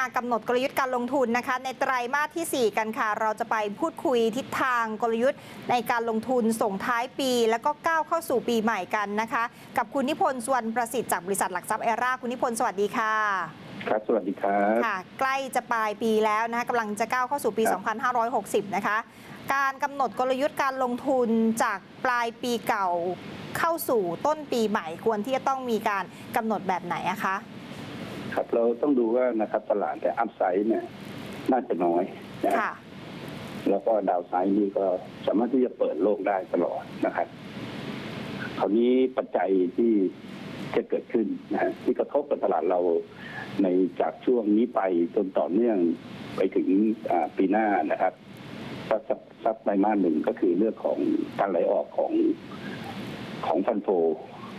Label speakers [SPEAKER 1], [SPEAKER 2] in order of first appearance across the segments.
[SPEAKER 1] ช่วงนี้มากำหนดกลยุทธ์การลงทุนนะคะ ในไตรมาสทีสี่ 4 กันค่ะ เราจะไปพูดคุยทิศทางกลยุทธ์ในการลงทุนส่งท้ายปี แล้วก็ก้าวเข้าสู่ปีใหม่กันนะคะ กับคุณนิพนธ์สวนประสิทธิ์จากบริษัทหลักทรัพย์เอราคุณนิพนธ์สวัสดีค่ะ
[SPEAKER 2] ครับ สวัสดีครับ
[SPEAKER 1] ค่ะ ใกล้จะปลายปีแล้วนะคะกำลังจะก้าวเข้าสู่ปี
[SPEAKER 2] ครับ
[SPEAKER 1] 2560 นะคะ การกำหนดกลยุทธ์การลงทุนจากปลายปีเก่าเข้าสู่ต้นปีใหม่ควรที่จะต้องมีการกำหนดแบบไหนอะคะ
[SPEAKER 2] ครับเราต้องดูว่านะครับตลาดแต่อัพไซด์เนี่ยน่าจะน้อยนะ
[SPEAKER 1] ค่ะ
[SPEAKER 2] แล้วก็ดาวไซด์นี่ก็สามารถที่จะเปิดโลกได้ตลอดนะครับคราวนี้ปัจจัยที่จะเกิดขึ้นนะฮะที่กระทบกับตลาดเราในจากช่วงนี้ไปจนต่อเนื่องไปถึงอ่าปีหน้านะครับสักสักสักไตรมาสหนึ่งก็คือเรื่องของการไหลออกของของฟันโฟ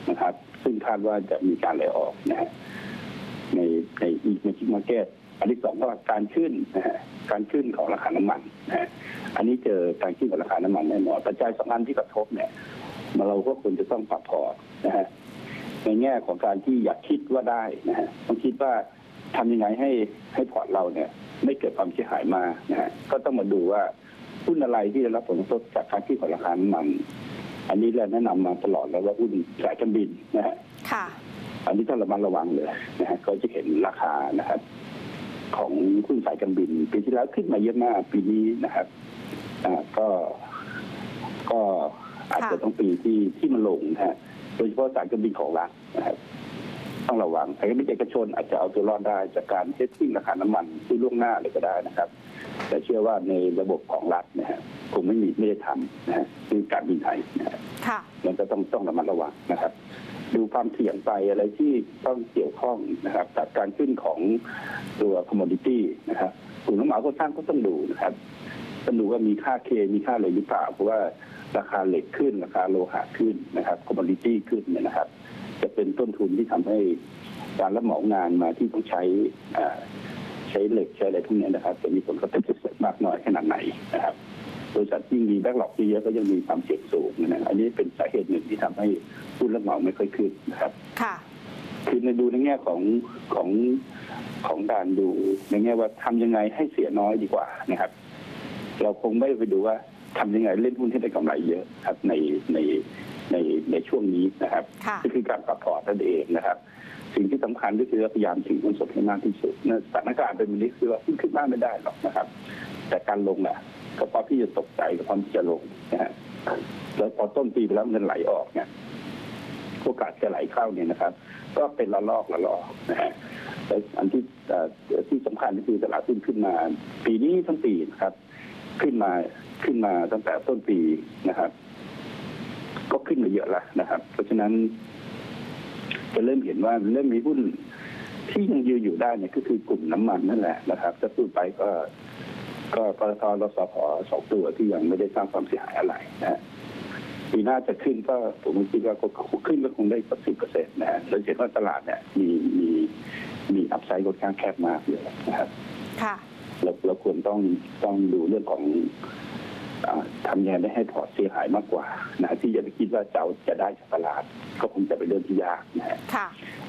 [SPEAKER 2] นะครับ ซึ่งคาดว่าจะมีการไหลออกนะฮะ ในในอีกในชิมาร์เก็ตอันที่สองก็การขึ้นนะฮะการขึ้นของราคาน้ำมันนะฮะอันนี้เจอการขึ้นของราคาน้ำมันแน่นอนปัจจัยสำคัญที่กระทบเนี่ยมาเราก็ควรจะต้องปรับพอร์ตนะฮะในแง่ของการที่อยากคิดว่าได้นะฮะต้องคิดว่าทำยังไงให้ให้พอร์ตเราเนี่ย ไม่เกิดความเสียหายมานะฮะก็ต้องมาดูว่าหุ้นอะไรที่ได้รับผลกระทบจากการขึ้นของราคาน้ำมัน อันนี้เราแนะนำมาตลอดแล้วว่าหุ้นสายการบินนะฮะ
[SPEAKER 1] ค่ะ
[SPEAKER 2] อันนี้ต้องระมัดระวังเลยนะฮะก็จะเห็นราคานะครับ ของหุ้นสายการบินปีที่แล้วขึ้นมาเยอะมากปีนี้นะครับอ่าก็ก็อาจจะ
[SPEAKER 1] ค่ะ
[SPEAKER 2] ต้องปีที่ที่มันลงนะฮะโดยเฉพาะสายการบินของรัฐนะครับต้องระวังสายการบินเอกชนอาจจะเอาตัวรอดได้จากการเทสติ้งราคาน้ำมันที่ล่วงหน้าเลยก็ได้นะครับ แต่เชื่อว่าในระบบของรัฐนะฮะคงไม่มีไม่ได้ทำนะฮะคือการบินไทยนะฮะ
[SPEAKER 1] ค่ะ
[SPEAKER 2] มันก็ต้องต้องระมัดระวังนะครับ ดูความเสี่ยงไปอะไรที่ต้องเกี่ยวข้องนะครับจากการขึ้นของตัวคอมม o ดิตี้นะครับกลุ่มน้ำเหมาก็สร้างก็ต้องดูนะครับต้องดูว่ามีค่าเคมีค่าอะไรหรือเปล่าเพราะว่าราคาเหล็กขึ้นราคาโลหะขึ้นนะครับคอมม o ดิตี้ขึ้นเนี่ยนะครับ จะเป็นต้นทุนที่ทำให้การรับเหมางานมาที่ต้องใช้อ่าใช้เหล็กใช้อะไรพวกนี้นะครับ จะมีผลกระทบมากน้อยขนาดไหนนะครับ บริษัทยิ่งมีแบ็กหลอกเยอะก็ยังมีความเสี่ยงสูงนะครับอันนี้เป็นสาเหตุหนึ่งที่ทำให้หุ้นรับเหมาไม่ค่อยขึ้นนะครับ
[SPEAKER 1] ค่ะ
[SPEAKER 2] คือในดูในแง่ของของของการดูในแง่ว่าทำยังไงให้เสียน้อยดีกว่านะครับ เราคงไม่ไปดูว่าทำยังไงเล่นหุ้นให้ได้กำไรเยอะครับในในในในช่วงนี้นะครับ
[SPEAKER 1] ค่ะ
[SPEAKER 2] ก็คือการปรับพอร์ตนั่นเองนะครับ สิ่งที่สำคัญก็คือพยายามถือหุ้นสดให้มากที่สุดนะสถานการณ์เป็นแบบนี้คือว่าหุ้นขึ้นมากไม่ได้หรอกนะครับ แต่การลงน่ะ ก็เพราะที่จะตกใจกับความที่จะลงนะฮะแล้วพอต้นปีไปแล้วเงินไหลออกเนี่ยโอกาสจะไหลเข้าเนี่ยนะครับ ก็เป็นละลอกละลอกนะฮะแล้วอันที่ที่สำคัญก็คือตลาดหุ้นขึ้นมา ปีนี้ทั้งปีนะครับ ขึ้นมาขึ้นมาตั้งแต่ต้นปีนะครับ ก็ขึ้นมาเยอะแล้วนะครับ เพราะฉะนั้น จะเริ่มเห็นว่าเริ่มมีหุ้นที่ยังยืนอยู่ได้เนี่ยก็คือกลุ่มน้ำมันนั่นแหละนะครับถ้าพูดไปก็ ก็ปตทรสพสองตัวที่ยังไม่ได้สร้างความเสียหายอะไรนะฮะปีหน้าจะขึ้นก็ผมคิดว่าก็ขึ้นก็คงได้สักสิบเปอร์เซ็นต์นะฮะเราเห็นว่าตลาดเนี่ยมีมีมีอัพไซด์ค่อนข้างแคบมากเลยนะครับ
[SPEAKER 1] ค่ะ
[SPEAKER 2] เราเราควรต้องต้องดูเรื่องของอาทำยังไงไม่ให้พอร์ตเสียหายมากกว่านะที่จะไปคิดว่าจะเอาจะได้จากตลาด ก็คงจะเป็นเรื่องที่ยากนะฮะ
[SPEAKER 1] ค่ะ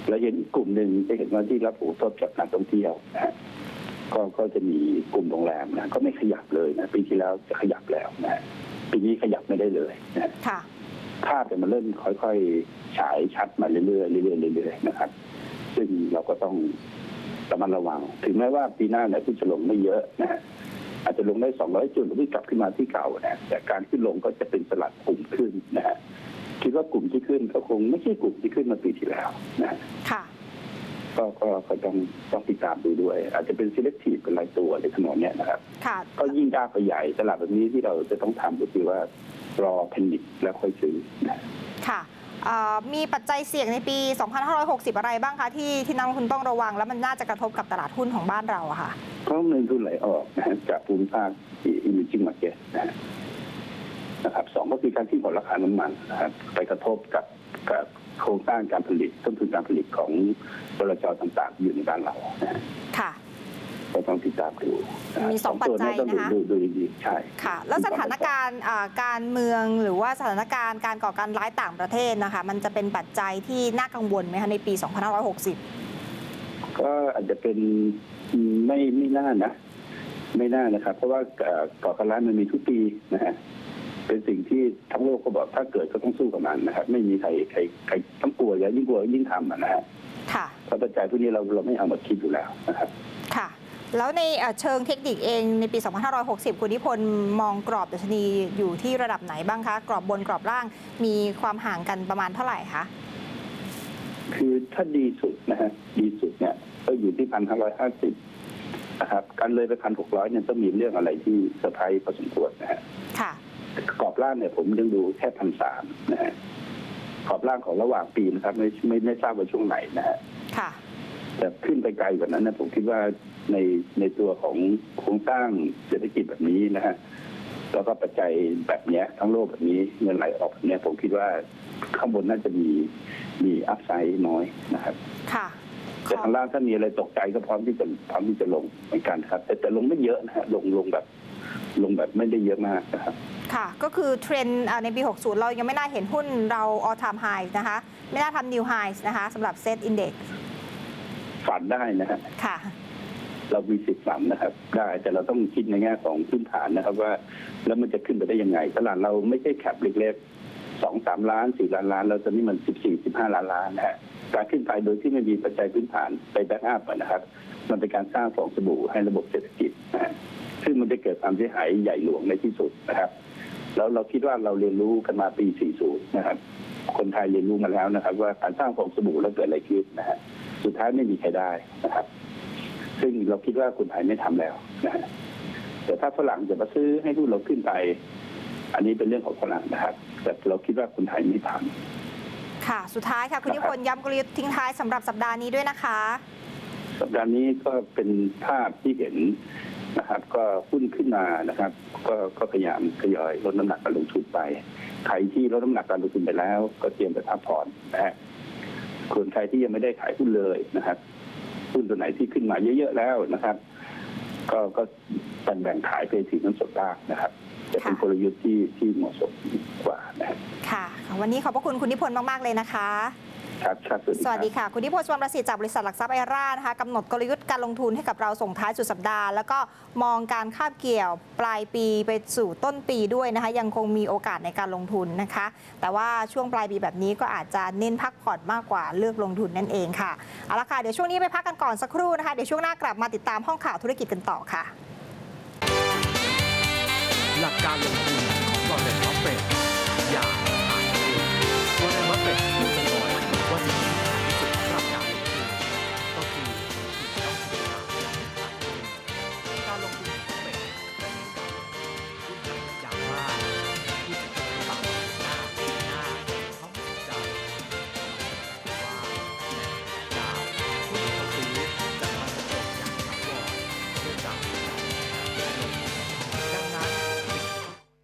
[SPEAKER 2] แล้วเห็นกลุ่มหนึ่งจะเห็นว่าที่รับผลกระทบจากการท่องเที่ยวนะฮะ ก็ก็จะมีกลุ่มโรงแรมนะก็ไม่ขยับเลยนะปีที่แล้วจะขยับแล้วนะฮะปีนี้ขยับไม่ได้เลยนะฮะ
[SPEAKER 1] ค่ะ
[SPEAKER 2] ภาพเนี่ยมันเริ่มค่อยๆฉายชัดมาเรื่อยๆเรื่อยๆเรื่อยๆนะครับ ซึ่งเราก็ต้องระมัดระวัง ถึงแม้ว่าปีหน้าเนี่ยที่จะลงไม่เยอะนะฮะอาจจะลงได้ 200 จุดหรือวิ่งกลับขึ้นมาที่เก่านะแต่การขึ้นลงก็จะเป็นสลัดกลุ่มขึ้นนะฮะคิดว่ากลุ่มที่ขึ้นก็คงไม่ใช่กลุ่มที่ขึ้นมาปีที่แล้วนะฮะ
[SPEAKER 1] ค่ะ
[SPEAKER 2] ก็ก็ก็ต้องต้องติดตามดูด้วย อาจจะเป็น selective เป็นรายตัวในถนนเนี้ยนะครับ
[SPEAKER 1] ค่ะ
[SPEAKER 2] ก็ยิ่งยากไปใหญ่ตลาดแบบนี้ที่เราจะต้องทำก็คือว่ารอแพนิคแล้วค่อยซื้อนะ
[SPEAKER 1] ค่ะเอ่อมีปัจจัยเสี่ยงในปี 2560 อะไรบ้างคะที่ที่นักลงทุนต้องระวัง แล้วมันน่าจะกระทบกับตลาดหุ้นของบ้านเราอะค่ะ
[SPEAKER 2] เพราะเงินทุนไหลออกนะฮะจากภูมิภาคที่ emerging market นะฮะนะครับสองก็คือการที่ของราคาน้ำมันนะครับไปกระทบกับกับ โครงสร้างการผลิตต้นทุนการผลิตของบลจต่างๆที่อยู่ในบ้านเรานะฮะ
[SPEAKER 1] ค่ะ
[SPEAKER 2] ก็ต้องติดตามดูนะฮะ
[SPEAKER 1] มีสองปัจจัย
[SPEAKER 2] ตัวนี้
[SPEAKER 1] นะคะ
[SPEAKER 2] ต้องดูดูดีๆใช่
[SPEAKER 1] ค่ะ แล้วสถานการณ์อ่าการเมืองหรือว่าสถานการณ์การก่อการร้ายต่างประเทศนะคะ มันจะเป็นปัจจัยที่น่ากังวลไหมคะในปี 2560
[SPEAKER 2] ก็ก็อาจจะเป็นไม่ไม่น่านะ ไม่น่านะครับ เพราะว่าเอ่อก่อการร้ายมันมีทุกปีนะฮะ เป็นสิ่งที่ทั้งโลกก็บอกถ้าเกิดก็ต้องสู้กับมันนะครับ ไม่มีใครใครใครต้องกลัวอย่ายิ่งกลัวยิ่งทำอะนะฮะ
[SPEAKER 1] ค่ะ
[SPEAKER 2] เพราะปัจจัยพวกนี้เราเราไม่เอามาคิดอยู่แล้วนะครับ
[SPEAKER 1] ค่ะ แล้วในเอ่อเชิงเทคนิคเองในปี 2560 คุณนิพนธ์มองกรอบดัชนีอยู่ที่ระดับไหนบ้างคะ กรอบบนกรอบล่างมีความห่างกันประมาณเท่าไหร่คะ
[SPEAKER 2] คือถ้าดีสุดนะฮะดีสุดเนี่ยก็อยู่ที่พันห้าร้อยห้าสิบนะครับการเลยไปพันหกร้อยเนี่ยต้องมีเรื่องอะไรที่เซอร์ไพรส์พอสมควรนะฮะ
[SPEAKER 1] ค่ะ
[SPEAKER 2] กรอบล่างเนี่ยผมยังดูแค่พันสามนะฮะกรอบล่างของระหว่างปีนะครับ ไม่ไม่ไม่ทราบว่าช่วงไหนนะฮะ
[SPEAKER 1] ค่ะ
[SPEAKER 2] แต่ขึ้นไปไกลกว่านั้นนะผมคิดว่าในในตัวของโครงสร้างเศรษฐกิจแบบนี้นะฮะแล้วก็ปัจจัยแบบเนี้ยทั้งโลกแบบนี้เงินไหลออกแบบเนี้ยผมคิดว่าข้างบนน่าจะมีมีอัพไซด์น้อยนะครับ
[SPEAKER 1] ค่ะ
[SPEAKER 2] แต่ข้างล่างถ้ามีอะไรตกใจก็พร้อมที่จะพร้อมที่จะลงเหมือนกันครับ แต่แต่ลงไม่เยอะนะฮะลงลงแบบ ลงแบบไม่ได้เยอะมากนะครับ
[SPEAKER 1] ค่ะ ก็คือเทรนด์อ่าในปี 60 เรายังไม่น่าเห็นหุ้นเรา all time high นะคะ ไม่น่าทำ new highs นะคะสำหรับ set index
[SPEAKER 2] ฝันได้นะฮะ
[SPEAKER 1] ค่ะ
[SPEAKER 2] เรามีสิทธิ์ฝันนะครับ ได้แต่เราต้องคิดในแง่ของพื้นฐานนะครับว่า แล้วมันจะขึ้นไปได้ยังไง ตลาดเราไม่ใช่แคปเล็กๆสองสามล้านสี่ล้านล้านเราจะนี่มันสิบสี่สิบห้าล้านล้านนะฮะการขึ้นไปโดยที่ไม่มีปัจจัยพื้นฐานไปแบ็กอัพนะครับ มันเป็นการสร้างฟองสบู่ให้ระบบเศรษฐกิจนะฮะ ซึ่งมันจะเกิดความเสียหายใหญ่หลวงในที่สุดนะครับ แล้วเราคิดว่าเราเรียนรู้กันมาปี 40 นะครับ คนไทยเรียนรู้มาแล้วนะครับ ว่าการสร้างฟองสบู่แล้วเกิดอะไรขึ้นนะฮะสุดท้ายไม่มีใครได้นะครับ ซึ่งเราคิดว่าคนไทยไม่ทำแล้วนะฮะแต่ถ้าฝรั่งจะมาซื้อให้หุ้นเราขึ้นไป อันนี้เป็นเรื่องของฝรั่งนะครับ แต่เราคิดว่าคนไทยไม่ทำ
[SPEAKER 1] ค่ะ สุดท้ายค่ะ คุณ
[SPEAKER 2] ครับ
[SPEAKER 1] นิพนธ์ย้ำกลยุทธ์ทิ้งท้ายสำหรับสัปดาห์นี้ด้วยนะคะ
[SPEAKER 2] สัปดาห์นี้ก็เป็นภาพที่เห็น นะครับ ก็หุ้นขึ้นมานะครับ ก็ก็พยายามทยอยลดน้ำหนักการลงทุนไปใครที่ลดน้ำหนักการลงทุนไปแล้ว ก็เตรียมไปพักผ่อนนะฮะส่วนใครที่ยังไม่ได้ขายหุ้นเลยนะครับหุ้นตัวไหนที่ขึ้นมาเยอะๆแล้วนะครับ ก็ก็แบ่งแบ่งขายไปถือเงินสดบ้างนะครับจะเป็นกลยุทธ์ที่ที่เหมาะสมกว่านะครับ
[SPEAKER 1] ค่ะ วันนี้ขอบพระคุณคุณนิพนธ์มาก ๆ เลยนะคะ
[SPEAKER 2] ครับครับ
[SPEAKER 1] สวัสดีค่ะ คุณนิพนธ์สวรรณประสิทธิ์จากบริษัทหลักทรัพย์ไอร่านะคะกำหนดกลยุทธ์การลงทุนให้กับเราส่งท้ายสุดสัปดาห์ แล้วก็มองการคาบเกี่ยวปลายปีไปสู่ต้นปีด้วยนะคะ ยังคงมีโอกาสในการลงทุนนะคะ แต่ว่าช่วงปลายปีแบบนี้ก็อาจจะเน้นพักผ่อนมากกว่าเลือกลงทุนนั่นเองค่ะเอาละค่ะเดี๋ยวช่วงนี้ไปพักกันก่อนสักครู่นะคะเดี๋ยวช่วงหน้ากลับมาติดตามห้องข่าวธุรกิจกันต่อค่ะ